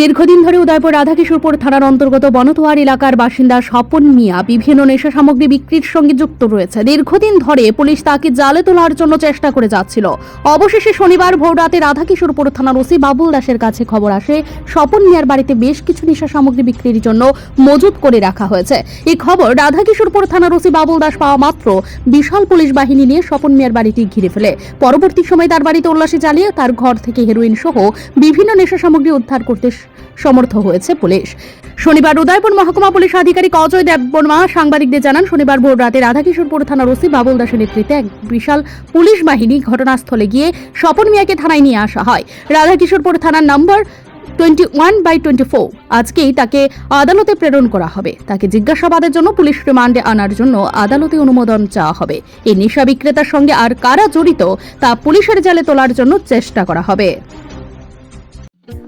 দীর্ঘদিন ধরে উদয়পুর রাধাকিশোরপুর থানার অন্তর্গত বনতোয়ার এলাকার বাসিন্দা স্বপন মিয়া বিভিন্ন নেশা সামগ্রী বিক্রির সঙ্গে যুক্ত রয়েছে। দীর্ঘদিন ধরে পুলিশ তাকে জালে তোলার জন্য চেষ্টা করে যাচ্ছিল। অবশেষে শনিবার ভোররাতে রাধাকিশোরপুর থানার ওসি বাবুল দাসের কাছে খবর আসে, স্বপন মিয়ার বাড়িতে বেশ কিছু নেশা সামগ্রী বিক্রির জন্য মজুত করে রাখা হয়েছে। এই খবর রাধাকিশোরপুর থানার ওসি বাবুল দাস পাওয়া মাত্র। বিশাল পুলিশ বাহিনী নিয়ে স্বপন মিয়ার বাড়িটি ঘিরে ফেলে। পরবর্তী সময় তার বাড়িতে উল্লাসে চালিয়ে তার ঘর থেকে হেরোইন সহ বিভিন্ন নেশা সামগ্রী উদ্ধার করতে সমর্থ হয়েছে পুলিশ। শনিবার উদয়পুর মহকুমা পুলিশ আধিকারিক অজয় দেববর্মা সাংবাদিকদের জানান, শনিবার ভোর রাতে রাধাকিশোরপুর থানার ওসি বাবুল দাসের নেতৃত্বে এক বিশাল পুলিশ বাহিনী ঘটনাস্থলে গিয়ে স্বপন মিয়াকে থানায় নিয়ে আসা হয়। রাধাকিশোরপুর থানার নম্বর twenty one by twenty four. আজকেই তাকে আদালতে প্রেরণ করা হবে। তাকে জিজ্ঞাসাবাদের জন্য পুলিশ রিমান্ডে আনার জন্য আদালতে অনুমোদন চাওয়া হবে। এই নেশা বিক্রেতার সঙ্গে আর কারা জড়িত তা পুলিশের জালে তোলার জন্য চেষ্টা করা হবে।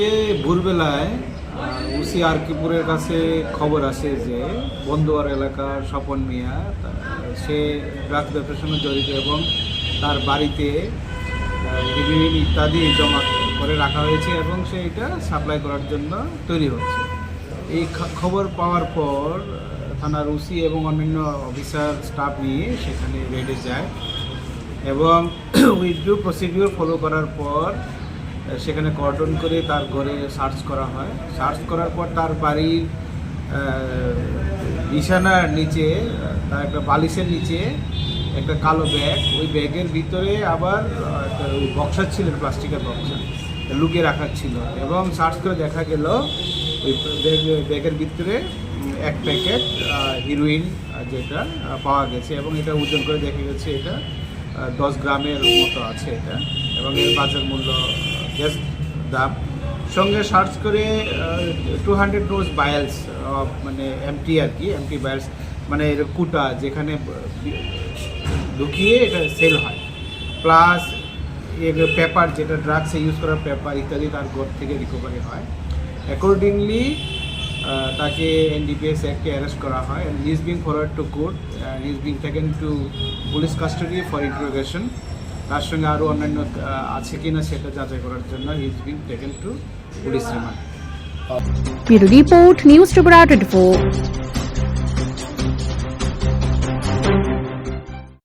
আজকে ভোরবেলায় উসি আরকিপুরের কাছে খবর আসে যে বন্দুয়ার এলাকার স্বপন মিয়া সে ড্রাগ ব্যবসার জড়িত এবং তার বাড়িতে হিরোইন ইত্যাদি জমা করে রাখা হয়েছে এবং সে এটা সাপ্লাই করার জন্য তৈরি হচ্ছে। এই খবর পাওয়ার পর থানার উসি এবং অন্যান্য অফিসার, স্টাফ নিয়ে সেখানে রেডে যায় এবং উইথড্রু প্রসিডিউর ফলো করার পর সেখানে কর্ডন করে তার ঘরে সার্চ করা হয়। সার্চ করার পর তার বাড়ির বিছানার নিচে, তার একটা বালিশের নিচে একটা কালো ব্যাগ ওই ব্যাগের ভিতরে আবার বক্সার ছিল, প্লাস্টিকের বক্সার লুকিয়ে রাখা ছিল এবং সার্চ করে দেখা গেল, ওই ব্যাগ- ব্যাগের ভিতরে এক প্যাকেট হিরোইন যেটা পাওয়া গেছে এবং এটা ওজন করে দেখা গেছে এটা দশ গ্রামের মতো আছে এটা এবং এর বাজার মূল্য বেশ দাম সঙ্গে সার্চ করে টু হান্ড্রেড ডোজ বায়ালস মানে এমটি আর কি এমটি বায়ালস মানে কুটা যেখানে ঢুকিয়ে এটা সেল হয়। প্লাস পেপার যেটা ড্রাগসে ইউজ করার পেপার ইত্যাদি তার গোট থেকে রিকভারি হয়। অ্যাকর্ডিংলি তাকে এনডিপিএস অ্যাক্টে অ্যারেস্ট করা হয়। And is being forward to court and is being taken to police custody for interrogation তার সঙ্গে আরও অন্যান্য আছে কিনা সেটা যাচাই করার জন্য is being taken to police remand. Report, news Tripura twenty